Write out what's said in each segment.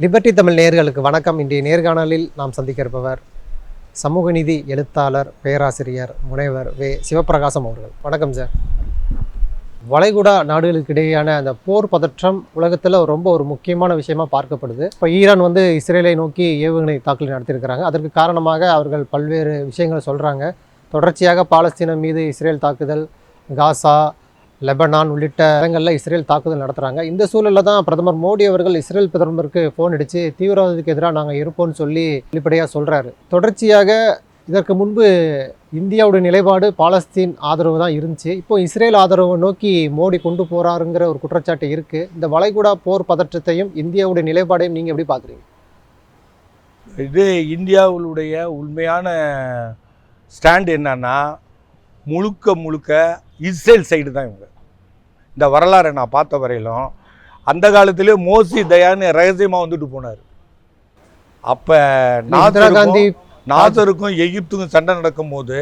Liberty Tamil நேர்களுக்கு வணக்கம். இன்றைய நேர்காணலில் நாம் சந்திக்க இருப்பவர் சமூக நீதி எழுத்தாளர் பேராசிரியர் முனைவர் வே. சிவபிரகாசம் அவர்கள். வணக்கம் சார் வளைகுடா நாடுகளுக்கு இடையேயான அந்த போர் பதற்றம் உலகத்தில் ரொம்ப ஒரு முக்கியமான விஷயமா பார்க்கப்படுது. இப்போ ஈரான் வந்து இஸ்ரேலை நோக்கி ஏவுகணை தாக்குதல் நடத்தியிருக்கிறாங்க. அதற்கு காரணமாக அவர்கள் பல்வேறு விஷயங்களை சொல்கிறாங்க தொடர்ச்சியாக பாலஸ்தீனம் மீது இஸ்ரேல் தாக்குதல் காசா லெபனான் உள்ளிட்ட இடங்களில் இஸ்ரேல் தாக்குதல் நடத்துகிறாங்க இந்த சூழலில் தான் பிரதமர் மோடி அவர்கள் இஸ்ரேல் பிரதமருக்கு ஃபோன் அடித்து தீவிரவாதத்துக்கு எதிராக நாங்கள் இருப்போம்னு சொல்லி வெளிப்படையாக சொல்கிறாரு தொடர்ச்சியாக இதற்கு முன்பு இந்தியாவுடைய நிலைப்பாடு பாலஸ்தீன் ஆதரவு தான் இருந்துச்சு. இப்போ இஸ்ரேல் ஆதரவை நோக்கி மோடி கொண்டு போகிறாருங்கிற ஒரு குற்றச்சாட்டு இருக்குது இந்த வளைகுடா போர் பதற்றத்தையும் இந்தியாவுடைய நிலைப்பாடையும் நீங்கள் எப்படி பார்க்குறீங்க? இது இந்தியாவுடைய உண்மையான ஸ்டாண்ட் என்னன்னா முழுக்க முழுக்க இஸ்ரேல் சைடு தான் இவங்க. இந்த வரலாறை நான் பார்த்த வரையிலும் அந்த காலத்திலே மோசி தயான்னு ரகசியமாக வந்துட்டு போனார். அப்போ இந்திரா காந்தி நாசருக்கும் எகிப்துக்கும் சண்டை நடக்கும்போது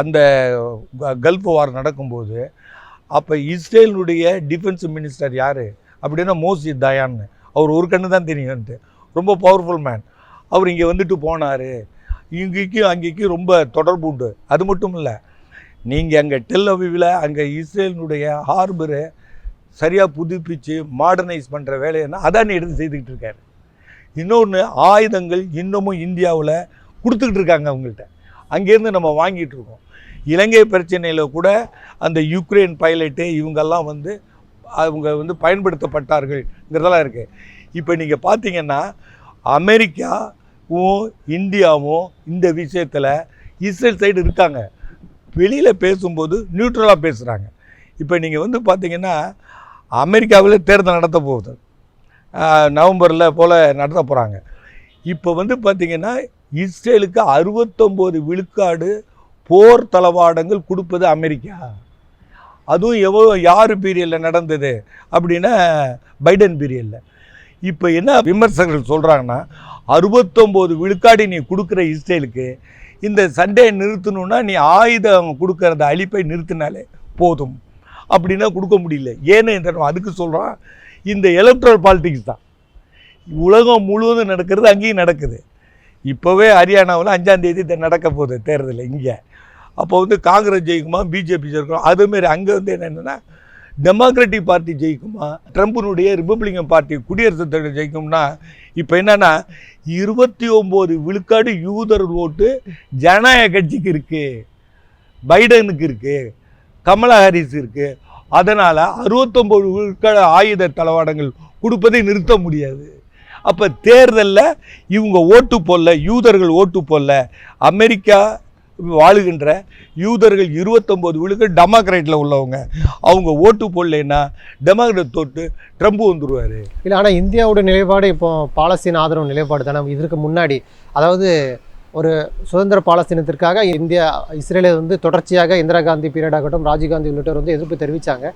அந்த கல்ஃப் வார் நடக்கும்போது அப்போ இஸ்ரேலுடைய டிஃபென்ஸ் மினிஸ்டர் யார்? அப்படின்னா மோசி தயான்னு. அவர் ஒரு கண்ணு தான் தெரியும்ன்ட்டு. ரொம்ப பவர்ஃபுல் மேன் அவர் இங்கே வந்துட்டு போனார். இங்கேக்கும் அங்கேக்கும் ரொம்ப தொடர்பு உண்டு. அது மட்டும் இல்லை நீங்கள் அங்கே டெல் அவிவில் அங்கே இஸ்ரேலினுடைய ஹார்பரை சரியாக புதுப்பிச்சு மாடர்னைஸ் பண்ணுற வேலையென்னா அதான் எடுத்து செய்துக்கிட்டு இருக்காரு. இன்னொன்று ஆயுதங்கள் இன்னமும் இந்தியாவில் கொடுத்துக்கிட்டு இருக்காங்க அவங்கள்ட்ட. அங்கேருந்து நம்ம வாங்கிட்டு இருக்கோம். இலங்கை பிரச்சனையில் கூட அந்த யுக்ரைன் பைலட்டு இவங்கெல்லாம் வந்து அவங்க வந்து பயன்படுத்தப்பட்டார்கள்ங்கிறதெல்லாம் இருக்குது இப்போ நீங்கள் பார்த்தீங்கன்னா அமெரிக்காவும் இந்தியாவும் இந்த விஷயத்தில் இஸ்ரேல் சைடு இருக்காங்க. வெளியில் பேசும்போது நியூட்ரலாக பேசுகிறாங்க இப்போ நீங்கள் வந்து பார்த்தீங்கன்னா அமெரிக்காவில் தேர்தல் நடத்த போகுது. நவம்பரில் போல் நடத்த போகிறாங்க இப்போ வந்து பார்த்தீங்கன்னா இஸ்ரேலுக்கு அறுபத்தொம்போது விழுக்காடு போர் தளவாடங்கள் கொடுப்பது அமெரிக்கா. அதுவும் எவ்வளோ யார் பீரியடில் நடந்தது அப்படின்னா பைடன் பீரியடில் இப்போ என்ன விமர்சகர்கள் சொல்கிறாங்கன்னா அறுபத்தொம்போது விழுக்காடு நீ கொடுக்குற இஸ்ரேலுக்கு இந்த சண்டையை நிறுத்தணும்னா நீ ஆயுதம் கொடுக்கறத அழிப்பை நிறுத்தினாலே போதும். அப்படின்னா கொடுக்க முடியல. ஏன்னு இந்த அதுக்கு சொல்கிறான் இந்த எலக்ட்ரல் பாலிட்டிக்ஸ் தான். உலகம் முழுவதும் நடக்கிறது அங்கேயும் நடக்குது. இப்போவே ஹரியானாவில் அஞ்சாந்தேதி நடக்க போகுது தேர்தல் இங்கே. அப்போ வந்து காங்கிரஸ் ஜெயிக்குமா பிஜேபி ஜெயிக்குமா? அதுமாரி அங்கே வந்து என்னென்னா டெமோக்ராட்டிக் பார்ட்டி ஜெயிக்குமா? ட்ரம்ப்பினுடைய ரிப்பப்ளிகன் பார்ட்டி குடியரசுத் தலைவர் ஜெயிக்கும்னா இப்போ என்னென்னா இருபத்தி ஒம்பது விழுக்காடு யூதர் ஓட்டு ஜனநாயக கட்சிக்கு இருக்குது பைடனுக்கு இருக்குது கமலா ஹாரிஸ் இருக்குது அதனால் அறுபத்தொம்போது விழுக்காடு ஆயுத தளவாடங்கள் கொடுப்பதை நிறுத்த முடியாது. அப்போ தேர்தலில் இவங்க ஓட்டு போடல யூதர்கள் ஓட்டு போடல. அமெரிக்கா வாழுகின்ற யூதர்கள் இருபத்தொம்போது விழுக்கு டெமோக்ரேட்டில் உள்ளவங்க. அவங்க ஓட்டு போடலைன்னா டெமோக்ரேட் தொட்டு ட்ரம்ப் வந்துடுவார் இல்லை ஆனால் இந்தியாவோட நிலைப்பாடு இப்போ பாலஸ்தீன் ஆதரவு நிலைப்பாடு தானே? இதற்கு முன்னாடி அதாவது ஒரு சுதந்திர பாலஸ்தீனத்திற்காக இந்தியா இஸ்ரேலை வந்து தொடர்ச்சியாக இந்திரா காந்தி பீரியட் ஆகட்டும் ராஜீவ்காந்தி உள்ளிட்டோர் வந்து எதிர்ப்பு தெரிவித்தாங்க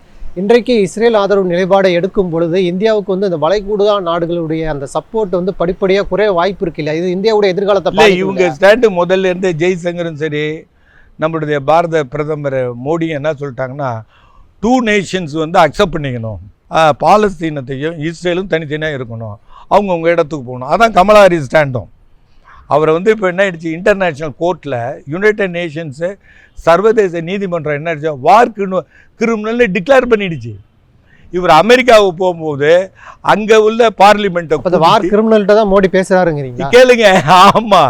இன்றைக்கு இஸ்ரேல் ஆதரவு நிலைப்பாடை எடுக்கும் பொழுது இந்தியாவுக்கு வந்து இந்த வளைகுடா நாடுகளுடைய அந்த சப்போர்ட் வந்து படிப்படியாக குறைய வாய்ப்பு இருக்கு இல்லையா? இது இந்தியாவுடைய எதிர்காலத்தை இவங்க ஸ்டாண்டு முதல்ல இருந்தே ஜெய்சங்கரும் சரி நம்மளுடைய பாரத பிரதமர் மோடியும் என்ன சொல்லிட்டாங்கன்னா டூ நேஷன்ஸ் வந்து அக்செப்ட் பண்ணிக்கணும். பாலஸ்தீனத்தையும் இஸ்ரேலும் தனித்தனியாக இருக்கணும். அவங்கவுங்க இடத்துக்கு போகணும். அதான் கமலா ஹாரிஸ் ஸ்டாண்டும் அவரை வந்து இப்போ என்ன ஆயிடுச்சு? இன்டர்நேஷ்னல் கோர்ட்டில் யுனைடெட் நேஷன்ஸு சர்வதேச நீதிமன்றம் என்ன ஆயிடுச்சு? வார் கிரிமினல்னு டிக்ளேர் பண்ணிடுச்சு. இவர் அமெரிக்காவுக்கு போகும்போது அங்கே உள்ள பார்லிமெண்ட்டை வார் கிரிமினல்கிட்ட தான் மோடி பேசுறாருங்கிறீங்களா? கேளுங்க. ஆமா.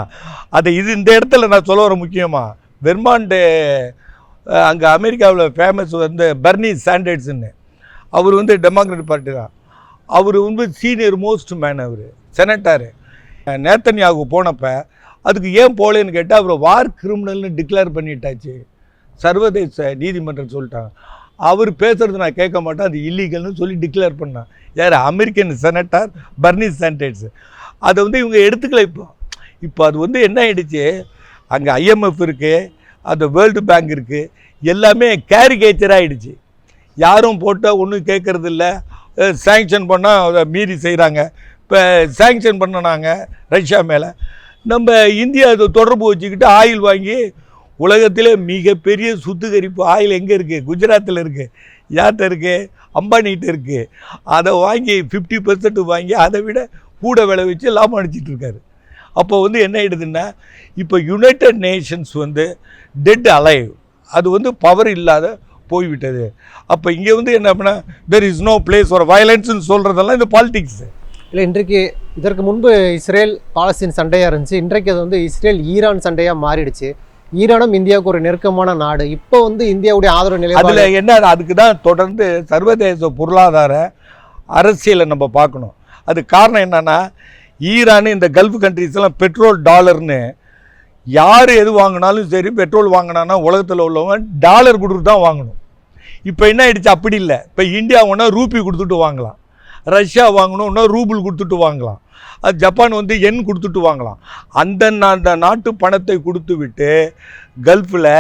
அது இது இந்த இடத்துல நான் சொல்ல வர முக்கியமா. வெர்மாண்டு அங்கே அமெரிக்காவில் ஃபேமஸ் வந்து பர்னி சாண்டர்ட்ஸ்னு அவர் வந்து டெமோக்ராட் பார்ட்டி தான். அவர் வந்து சீனியர் மோஸ்ட் மேன் அவர். செனட்டாரு நேத்தன்யாகு போனப்ப அதுக்கு ஏன் போகலன்னு கேட்டால் அவர் வார் கிரிமினல்னு டிக்ளேர் பண்ணிட்டாச்சு. சர்வதேச நீதிமன்றம் சொல்லிட்டாங்க. அவர் பேசுகிறது நான் கேட்க மாட்டேன். அது இல்லீகல்னு சொல்லி டிக்ளேர் பண்ணான். யார்? அமெரிக்கன் செனட்டார் பர்னி சாண்டேட்ஸ் அதை வந்து இவங்க எடுத்துக்கல இப்போ. இப்போ அது வந்து என்ன ஆகிடுச்சு அங்கே ஐஎம்எஃப் இருக்குது அந்த வேர்ல்டு பேங்க் இருக்குது எல்லாமே கேரிகேச்சர் ஆகிடுச்சு யாரும் போட்டால் ஒன்றும் கேட்குறது இல்லை. சேங்ஷன் பண்ணால் அதை மீறி செய்கிறாங்க இப்போ சேங்ஷன் பண்ணனாங்க ரஷ்யா மேலே. நம்ம இந்தியா அதை தொடர்பு வச்சுக்கிட்டு ஆயில் வாங்கி உலகத்திலே மிகப்பெரிய சுத்திகரிப்பு ஆயில் எங்கே இருக்குது குஜராத்தில் இருக்குது யார்கிட்ட இருக்குது அம்பானிகிட்ட இருக்குது அதை வாங்கி ஃபிஃப்டி பர்சன்ட் வாங்கி அதை விட கூட விளை வச்சு லாபம் அடிச்சிட்டு இருக்காரு. அப்போ வந்து என்ன ஆயிடுதுன்னா இப்போ யுனைடெட் நேஷன்ஸ் வந்து டெட் அலைவ் அது வந்து பவர் இல்லாத போய்விட்டது. அப்போ இங்கே வந்து என்ன அப்படின்னா தெர் இஸ் நோ பிளேஸ் ஒரு வயலன்ஸ்னு சொல்கிறதெல்லாம் இந்த பாலிடிக்ஸு இல்லை இன்றைக்கு இதற்கு முன்பு இஸ்ரேல் பாலஸ்தீன் சண்டையாக இருந்துச்சு. இன்றைக்கு அது வந்து இஸ்ரேல் ஈரான் சண்டையாக மாறிடுச்சு. ஈரானும் இந்தியாவுக்கு ஒரு நெருக்கமான நாடு. இப்போ வந்து இந்தியாவுடைய ஆதரவு நிலைப்பாடு அதில் என்ன அதுக்கு தான் தொடர்ந்து சர்வதேச பொருளாதார அரசியலை நம்ம பார்க்கணும். அது காரணம் என்னன்னா ஈரான் இந்த கல்ஃப் கண்ட்ரிஸ் எல்லாம் பெட்ரோல் டாலர்னு யார் எது வாங்கினாலும் சரி பெட்ரோல் வாங்கினான்னா உலகத்தில் உள்ளவங்க டாலர் கொடுத்துட்டு தான் வாங்கணும். இப்போ என்ன ஆயிடுச்சு? அப்படி இல்லை. இப்போ இந்தியா ஒன்றா ரூபி கொடுத்துட்டு வாங்கலாம். ரஷ்யா வாங்கணும்னா ரூபிள் கொடுத்துட்டு வாங்கலாம். ஜப்பான் வந்து எண் கொடுத்துட்டு வாங்கலாம். அந்த அந்த நாட்டு பணத்தை கொடுத்து விட்டு கல்ஃபில்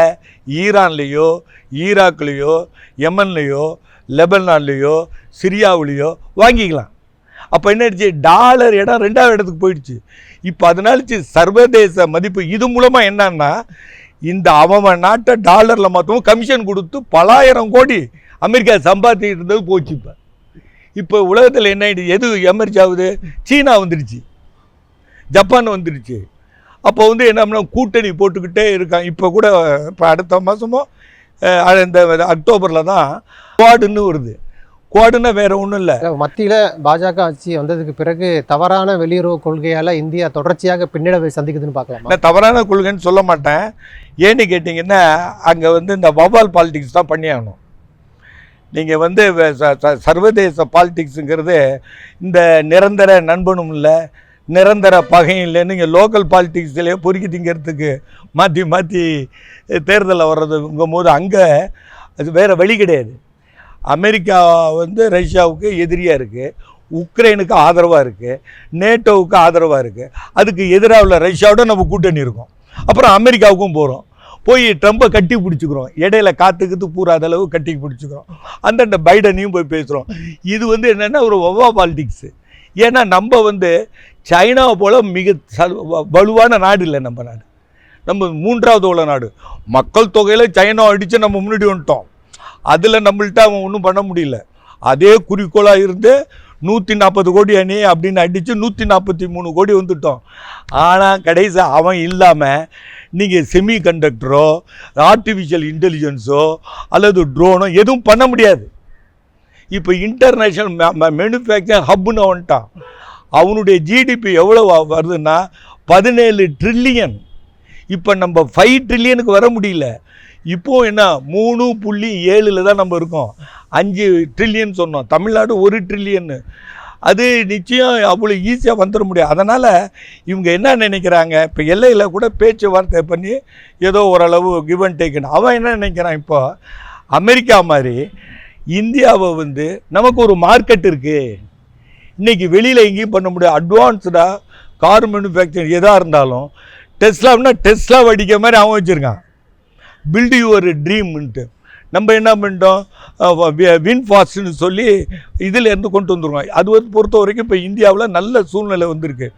ஈரான்லேயோ ஈராக்லேயோ யமன்லேயோ லெபனான்லேயோ சிரியாவுலேயோ வாங்கிக்கலாம். அப்போ என்ன ஆயிடுச்சு? டாலர் இடம் ரெண்டாவது இடத்துக்கு போயிடுச்சு. இப்போ அதனால சர்வதேச மதிப்பு இது மூலமாக என்னன்னா இந்த அவன் நாட்டை டாலரில் மாற்றவும் கமிஷன் கொடுத்து பலாயிரம் கோடி அமெரிக்கா சம்பாதிச்சிட்டு இருந்தது போச்சு இப்போ. இப்போ உலகத்தில் என்ன ஆயிடுச்சு? எது எமர்ஜி ஆகுது? சீனா வந்துடுச்சு. ஜப்பான் வந்துடுச்சு. அப்போ வந்து என்ன பண்ண கூட்டணி போட்டுக்கிட்டே இருக்கான் இப்போ கூட இப்போ அடுத்த மாதமோ இந்த அக்டோபரில் தான் குவாடுன்னு வருது. குவாடுன்னா வேற ஒன்றும் இல்லை. மத்தியில் பாஜக ஆட்சி வந்ததுக்கு பிறகு தவறான வெளியுறவு கொள்கையால் இந்தியா தொடர்ச்சியாக பின்னடைவை சந்திக்குதுன்னு பார்க்கலாமா? நான் தவறான கொள்கைன்னு சொல்ல மாட்டேன். ஏன்னு கேட்டிங்கன்னா அங்கே வந்து இந்த வவால் பாலிடிக்ஸ் தான் பண்ணி ஆகணும் நீங்கள் வந்து ச- ச- சர்வதேச பாலிடிக்ஸுங்கிறது இந்த நிரந்தர நண்பனும் இல்லை நிரந்தர பகையும் இல்லை நீங்கள் லோக்கல் பாலிட்டிக்ஸ்லேயே பொறுக்கி திங்கிறதுக்கு மாற்றி மாற்றி தேர்தலில் வர்றதுங்கும் போது அங்கே அது வேறு வழி கிடையாது. அமெரிக்கா வந்து ரஷ்யாவுக்கு எதிரியாக இருக்குது உக்ரைனுக்கு ஆதரவாக இருக்குது நேட்டோவுக்கு ஆதரவாக இருக்குது அதுக்கு எதிராக உள்ள ரஷ்யாவோட நம்ம கூட்டணி இருக்கோம். அப்புறம் அமெரிக்காவுக்கும் போகிறோம் போய் ட்ரம்பை கட்டி பிடிச்சிக்கிறோம். இடையில காத்துக்கிட்டு பூராத அளவு கட்டி பிடிச்சிக்கிறோம். அந்தந்த பைடனையும் போய் பேசுகிறோம் இது வந்து என்னென்னா ஒரு ஒவ்வா பாலிடிக்ஸு ஏன்னா நம்ம வந்து சைனாவை போல் மிக வ- வலுவான நாடு இல்லை நம்ம நாடு. நம்ம மூன்றாவது உள்ள நாடு. மக்கள் தொகையில் சைனா அடித்து நம்ம முன்னாடி வந்துட்டோம். அதில் நம்மள்ட்ட அவன் ஒன்றும் பண்ண முடியல. அதே குறிக்கோளாக இருந்து நூற்றி நாற்பது கோடி அணி அப்படின்னு அடித்து நூற்றி நாற்பத்தி மூணு கோடி வந்துட்டோம். ஆனால் கடைசி அவன் இல்லாமல் நீங்கள் செமி கண்டக்டரோ ஆர்டிஃபிஷியல் இன்டெலிஜென்ஸோ அல்லது ட்ரோனோ எதுவும் பண்ண முடியாது. இப்போ இன்டர்நேஷ்னல் மேனுஃபேக்சரிங் ஹப்புன்னு வந்துட்டான். அவனுடைய ஜிடிபி எவ்வளோ வருதுன்னா பதினேழு ட்ரில்லியன் இப்போ நம்ம ஃபைவ் ட்ரில்லியனுக்கு வர முடியல. இப்போது என்ன மூணு புள்ளி ஏழில் தான் நம்ம இருக்கோம். அஞ்சு ட்ரில்லியன் சொன்னோம். தமிழ்நாடு ஒரு ட்ரில்லியன்னு அது நிச்சயம் அவ்வளோ ஈஸியாக வந்துட முடியாது. அதனால் இவங்க என்ன நினைக்கிறாங்க இப்போ எல்லையில் கூட பேச்சுவார்த்தை பண்ணி ஏதோ ஓரளவு கிவ் அண்ட் டேக்குன்னு அவன் என்ன நினைக்கிறான் இப்போ அமெரிக்கா மாதிரி இந்தியாவை வந்து நமக்கு ஒரு மார்க்கெட் இருக்குது இன்றைக்கி வெளியில் எங்கேயும் பண்ண முடியாது. அட்வான்ஸ்டாக கார் மேனுஃபேக்சரிங் எதாக இருந்தாலும் டெஸ்லாம்னா டெஸ்லா அடிக்கிற மாதிரி அவன் வச்சுருக்கான். பில்ட் யுவர் ட்ரீம்ன்ட்டு நம்ம என்ன பண்ணிட்டோம்? வின் ஃபாஸ்ட்னு சொல்லி இதிலேருந்து கொண்டு வந்துருக்கோம் அது வந்து பொறுத்த வரைக்கும் இப்போ இந்தியாவில் நல்ல சூழ்நிலை வந்திருக்கு.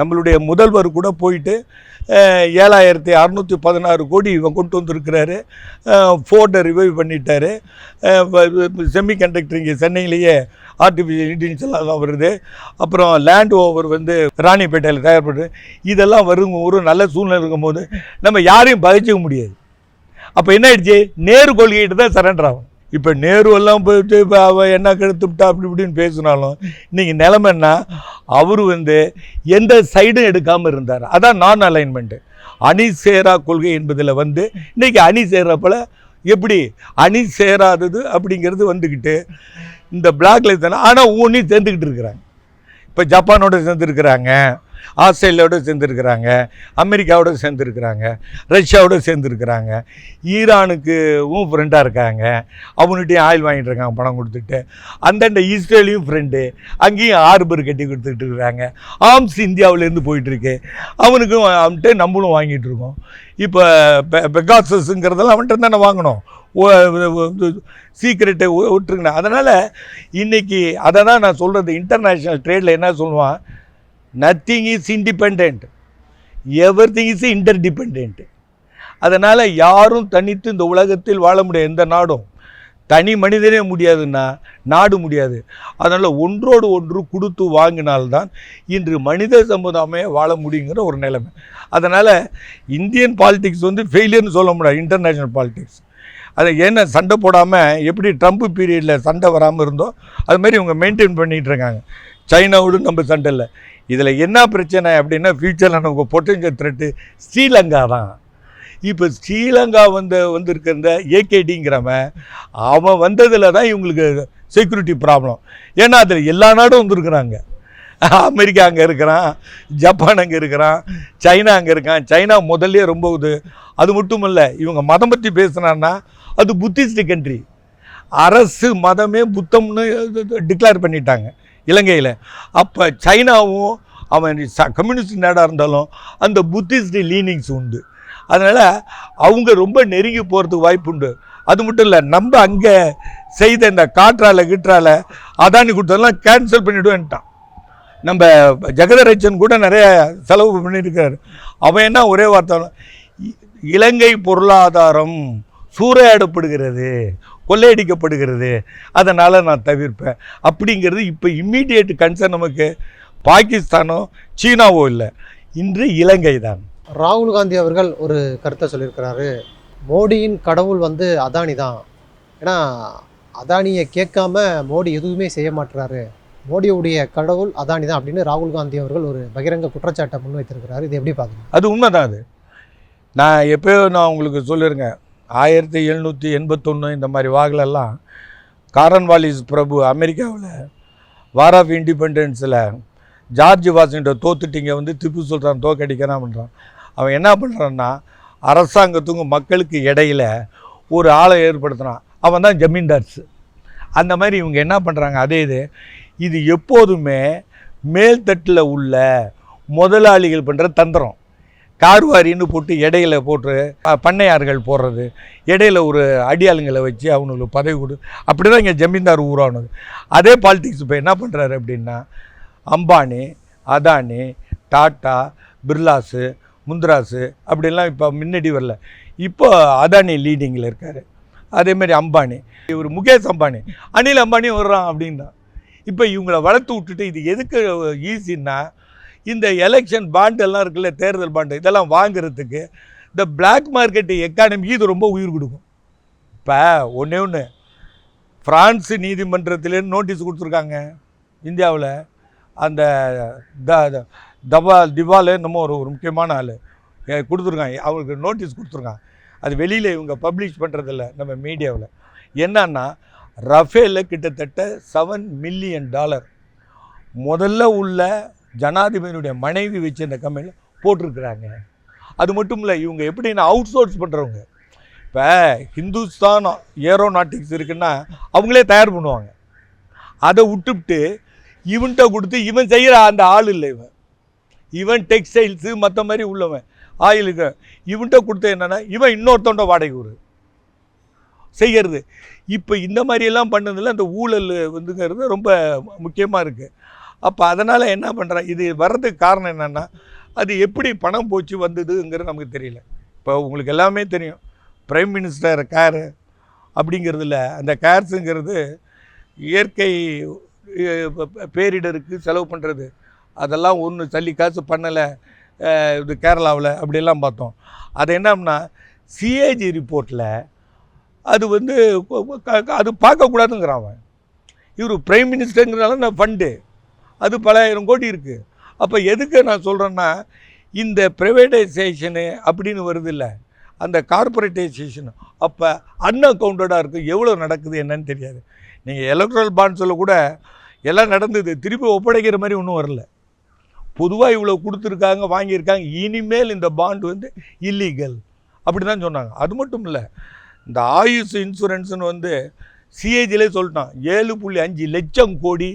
நம்மளுடைய முதல்வர் கூட போயிட்டு ஏழாயிரத்தி அறநூற்றி பதினாறு கோடி இவன் கொண்டு வந்திருக்கிறாரு. ஃபோர்டை ரிவைவ் பண்ணிட்டாரு. செமி கண்டக்டர் இங்கே சென்னையிலேயே ஆர்டிஃபிஷியல் இன்டெலிஜென்ஸ் எல்லாம் வருது. அப்புறம் லேண்ட் ஓவர் வந்து ராணிப்பேட்டையில் தயார்படுது. இதெல்லாம் வரும் ஒரு நல்ல சூழ்நிலை இருக்கும்போது நம்ம யாரையும் பகிச்சிக்க முடியாது. அப்போ என்ன ஆயிடுச்சு? நேரு கொள்கைகிட்ட தான் சரண்டர் ஆகும். இப்போ நேரு எல்லாம் போயிட்டு இப்போ அவள் என்ன கெடுத்து விட்டா அப்படி இப்படின்னு பேசினாலும் இன்னைக்கு நிலைமைன்னா அவர் வந்து எந்த சைடும் எடுக்காமல் இருந்தார். அதான் நான் அலைன்மெண்ட்டு அணி சேரா கொள்கை என்பதில் வந்து இன்றைக்கி அணி சேர்றப்பல எப்படி? அணி சேராதது அப்படிங்கிறது வந்துக்கிட்டு இந்த பிளாக்ல தானே ஆனால் ஒன்றையும் சேர்ந்துக்கிட்டு இருக்கிறாங்க. இப்போ ஜப்பானோட சேர்ந்துருக்கிறாங்க. ஆஸ்திரேலியாவோட சேர்ந்துருக்கிறாங்க அமெரிக்காவோட சேர்ந்துருக்கிறாங்க ரஷ்யாவோட சேர்ந்துருக்கிறாங்க. ஈரானுக்கும் ஃப்ரெண்டாக இருக்காங்க. அவனுகிட்டையும் ஆயில் வாங்கிட்டு இருக்காங்க பணம் கொடுத்துட்டு. அந்தண்ட இஸ்ரேலையும் ஃப்ரெண்டு அங்கேயும் ஆர்பர் கட்டி கொடுத்துட்டு இருக்கிறாங்க ஆர்ம்ஸ் இந்தியாவிலேருந்து போயிட்டுருக்கு. அவனுக்கும் அவன்கிட்ட நம்மளும் வாங்கிட்டு இருக்கோம். இப்போ பெ பெகாசஸ்ங்கிறதெல்லாம் அவன்கிட்ட தானே வாங்கினோம் சீக்கிரட்டை விட்டுருங்கண்ணா அதனால் இன்றைக்கி அதை தான் நான் சொல்கிறது இன்டர்நேஷ்னல் ட்ரேடில் என்ன சொல்லுவான்? Nothing is independent everything is interdependent அதனால் யாரும் தனித்து இந்த உலகத்தில் வாழ முடியாது. எந்த நாடும்? தனி மனிதனே முடியாதுன்னா நாடு முடியாது. அதனால் ஒன்றோடு ஒன்று கொடுத்து வாங்கினால்தான் இன்று மனித சமுதாயமே வாழ முடியுங்கிற ஒரு நிலைமை. அதனால் இந்தியன் பாலிடிக்ஸ் வந்து ஃபெயிலியர்னு சொல்ல முடியாது. இன்டர்நேஷ்னல் பாலிடிக்ஸ் அதை ஏன்னா சண்டை போடாமல் எப்படி ட்ரம்ப் பீரியடில் சண்டை வராமல் இருந்தோ அது மாதிரி இவங்க மெயின்டைன் பண்ணிகிட்டு இருக்காங்க. சைனாவோடு நம்ம சண்டை இல்லை. இதில் என்ன பிரச்சனை அப்படின்னா ஃப்யூச்சரில் நமக்கு பொட்டன்ஷியல் த்ரெட்டு ஸ்ரீலங்கா தான். இப்போ ஸ்ரீலங்கா வந்து வந்திருக்க இந்த ஏகேடிங்கிறவன் அவன் வந்ததில் தான் இவங்களுக்கு செக்யூரிட்டி ப்ராப்ளம் ஏன்னா அதில் எல்லா நாடும் வந்திருக்கிறாங்க. அமெரிக்கா அங்கே இருக்கிறான் ஜப்பான் அங்கே இருக்கிறான் சைனா அங்கே இருக்கான். சைனா முதல்ல ரொம்ப இது. அது மட்டும் இல்லை இவங்க மதம் பற்றி பேசுனான்னா அது புத்திஸ்ட் கண்ட்ரி அரசு மதமே புத்தம்னு டிக்ளேர் பண்ணிட்டாங்க. இலங்கையில். அப்போ சைனாவும் அவன் ச கம்யூனிஸ்ட் நாடாக இருந்தாலும் அந்த புத்திஸ்ட் லீனிங்ஸ் உண்டு. அதனால் அவங்க ரொம்ப நெருங்கி போகிறதுக்கு வாய்ப்பு உண்டு. அது மட்டும் இல்லை நம்ம அங்கே செய்த இந்த காற்றால கீற்றால அதானி கொடுத்ததெல்லாம் கேன்சல் பண்ணிவிடுவேன்ட்டான் நம்ம ஜெகதரட்சன் கூட நிறைய செலவு பண்ணியிருக்காரு. அவன் என்ன ஒரே வார்த்தை இலங்கை பொருளாதாரம் சூறையாடப்படுகிறது. கொள்ளையடிக்கப்படுகிறது. அதனால் நான் தவிர்ப்பேன். அப்படிங்கிறது இப்போ இம்மீடியட் கன்சர்ன் நமக்கு பாகிஸ்தானோ சீனாவோ இல்லை. இன்று இலங்கை தான். ராகுல் காந்தி அவர்கள் ஒரு கருத்தை சொல்லியிருக்கிறாரு. மோடியின் கடவுள் வந்து அதானி தான். ஏன்னா அதானியை கேட்காம மோடி எதுவுமே செய்ய மாட்டுறாரு மோடியுடைய கடவுள் அதானி தான் அப்படின்னு ராகுல் காந்தி அவர்கள் ஒரு பகிரங்க குற்றச்சாட்டை முன்வைத்திருக்கிறாரு. இது எப்படி பார்க்குறீங்க அது உண்மைதான் அது. நான் எப்போயோ நான் உங்களுக்கு சொல்லியிருக்கேன் ஆயிரத்தி எழுநூற்றி எண்பத்தொன்று இந்த மாதிரி வாகலெல்லாம் காரன்வாலிஸ் பிரபு அமெரிக்காவில் வார் ஆஃப் இண்டிபெண்டன்ஸில் ஜார்ஜ் வாஷிங்டன் தோத்துட்டிங்க வந்து திப்பு சுல்தான் தோக்கடிக்கிறான் பண்ணுறான் அவன் என்ன பண்ணுறான்னா அரசாங்கத்துக்கும் மக்களுக்கு இடையில ஒரு ஆளை ஏற்படுத்துகிறான் அவன் தான் ஜமீன்தார்ஸ். அந்த மாதிரி இவங்க என்ன பண்ணுறாங்க அதே இது இது எப்போதுமே மேல்தட்டில் உள்ள முதலாளிகள் பண்ணுற தந்திரம். கார்வாரின்னு போட்டு இடையில போட்டு பண்ணையார்கள் போடுறது. இடையில ஒரு அடியாளுங்களை வச்சு அவங்களுக்கு பதவி கொடு. அப்படி தான் இங்கே ஜமீன்தார் ஊரானது. அதே பாலிடிக்ஸ் இப்போ என்ன பண்ணுறாரு அப்படின்னா அம்பானி அதானி டாட்டா பிர்லாஸு முந்த்ராஸு அப்படிலாம் இப்போ முன்னாடி வரல. இப்போ அதானி லீடிங்கில் இருக்கார். அதேமாதிரி அம்பானி. இவர் முகேஷ் அம்பானி. அனில் அம்பானி வர்றான் அப்படின்னா இப்போ இவங்களை வளர்த்து விட்டுட்டு இது எதுக்கு ஈஸின்னா இந்த எலெக்ஷன் பாண்டெல்லாம் இருக்குல்ல தேர்தல் பாண்டு இதெல்லாம் வாங்குறதுக்கு இந்த பிளாக் மார்க்கெட் எக்கானமிக்கு இது ரொம்ப உயிர் கொடுக்கும். இப்போ ஒன்றே ஒன்று ஃப்ரான்ஸ் நீதிமன்றத்திலேருந்து நோட்டீஸ் கொடுத்துருக்காங்க இந்தியாவில். அந்த த த- தபால் திவால் நம்ம ஒரு ஒரு முக்கியமான ஆள். கொடுத்துருக்காங்க அவருக்கு நோட்டீஸ் கொடுத்துருக்காங்க. அது வெளியில் இவங்க பப்ளிஷ் பண்ணுறதில்ல நம்ம மீடியாவில் என்னன்னா ரஃபேலில் கிட்டத்தட்ட செவன் மில்லியன் டாலர் முதல்ல உள்ள ஜனாதிபதியினுடைய மனைவி வச்சு இந்த கம்பெனியில் போட்டிருக்கிறாங்க. அது மட்டும் இல்லை இவங்க எப்படின்னா அவுட் சோர்ஸ் பண்ணுறவங்க இப்போ ஹிந்துஸ்தான் ஏரோநாட்டிக்ஸ் இருக்குன்னா அவங்களே தயார் பண்ணுவாங்க. அதை விட்டுவிட்டு இவன்கிட்ட கொடுத்து இவன் செய்கிற அந்த ஆள் இல்லை இவன். இவன் டெக்ஸ்டைல்ஸு மற்ற மாதிரி உள்ளவன். ஆயிலுக்கு இவன்கிட்ட கொடுத்த என்னென்னா இவன் இன்னொருத்தவன்ட வாடகை ஒரு செய்கிறது இப்போ இந்த மாதிரியெல்லாம் பண்ணதில் அந்த ஊழல் வந்துங்கிறது ரொம்ப முக்கியமாக இருக்குது அப்போ அதனால் என்ன பண்ணுறான் இது வர்றதுக்கு காரணம் என்னென்னா அது எப்படி பணம் போச்சு வந்ததுங்கிறது நமக்கு தெரியல. இப்போ உங்களுக்கு எல்லாமே தெரியும். பிரைம் மினிஸ்டர் கேரு அப்படிங்கிறதுல அந்த கேர்ஸுங்கிறது இயற்கை பேரிடருக்கு செலவு பண்ணுறது அதெல்லாம் ஒன்று சல்லி காசு பண்ணலை இது கேரளாவில் அப்படியெல்லாம் பார்த்தோம். அது என்னம்னா சிஏஜி ரிப்போர்ட்டில் அது வந்து அது பார்க்கக்கூடாதுங்கிறான் அவன். இவர் பிரைம் மினிஸ்டருங்கிறனால நான் ஃபண்டு அது பலாயிரம் கோடி இருக்குது அப்போ எதுக்கு நான் சொல்கிறேன்னா இந்த ப்ரைவேட்டைசேஷனு அப்படின்னு வருது இல்லை அந்த கார்பரேட்டைசேஷன் அப்போ அன்அக்கௌண்டடாக இருக்குது எவ்வளோ நடக்குது என்னன்னு தெரியாது. நீங்கள் எலக்ட்ரல் பாண்ட்ஸில் கூட எல்லாம் நடந்தது திருப்பி ஒப்படைக்கிற மாதிரி ஒன்றும் வரல. பொதுவாக இவ்வளோ கொடுத்துருக்காங்க வாங்கியிருக்காங்க இனிமேல் இந்த பாண்டு வந்து இல்லீகல் அப்படி தான் சொன்னாங்க. அது மட்டும் இல்லை இந்த ஆயுஷ் இன்சூரன்ஸுன்னு வந்து சிஏஜிலே சொல்லிட்டான் ஏழு புள்ளி அஞ்சு லட்சம் கோடி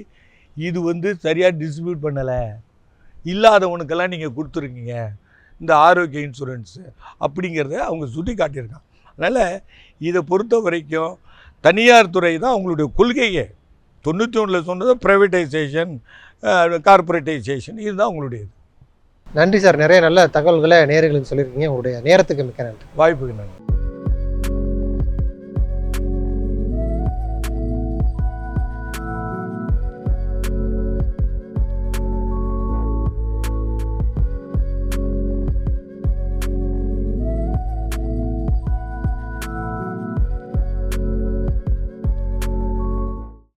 இது வந்து சரியாக டிஸ்ட்ரிபியூட் பண்ணலை. இல்லாதவனுக்கெல்லாம் நீங்கள் கொடுத்துருக்கீங்க. இந்த ஆரோக்கிய இன்சூரன்ஸு அப்படிங்கிறத அவங்க சுட்டி காட்டியிருக்காங்க அதனால் இதை பொறுத்த வரைக்கும் தனியார் துறை தான் அவங்களுடைய கொள்கையே. தொண்ணூற்றி ஒன்றில் சொன்னது ப்ரைவேட்டைசேஷன் கார்பரேட்டைசேஷன் இதுதான் உங்களுடையது நன்றி சார். நிறைய நல்ல தகவல்களை நேயர்களுக்கு சொல்லியிருக்கீங்க. உங்களுடைய நேரத்துக்கு மிக்க நன்றி. வாய்ப்புக்கு நன்றி.